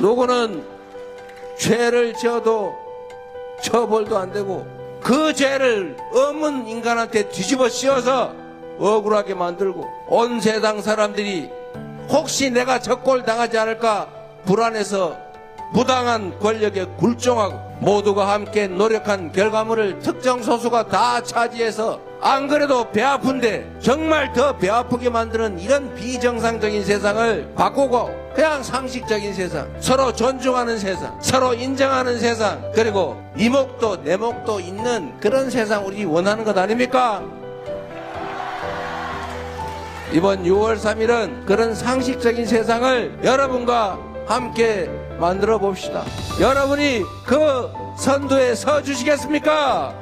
누구는 죄를 지어도 처벌도 안 되고 그 죄를 없는 인간한테 뒤집어 씌워서 억울하게 만들고 온 세상 사람들이 혹시 내가 적골 당하지 않을까 불안해서 부당한 권력에 굴종하고 모두가 함께 노력한 결과물을 특정 소수가 다 차지해서 안 그래도 배 아픈데 정말 더 배 아프게 만드는 이런 비정상적인 세상을 바꾸고 그냥 상식적인 세상 서로 존중하는 세상 서로 인정하는 세상 그리고 이목도 내목도 있는 그런 세상 우리 원하는 것 아닙니까? 이번 6월 3일은 그런 상식적인 세상을 여러분과 함께 만들어 봅시다. 여러분이 그 선두에 서 주시겠습니까?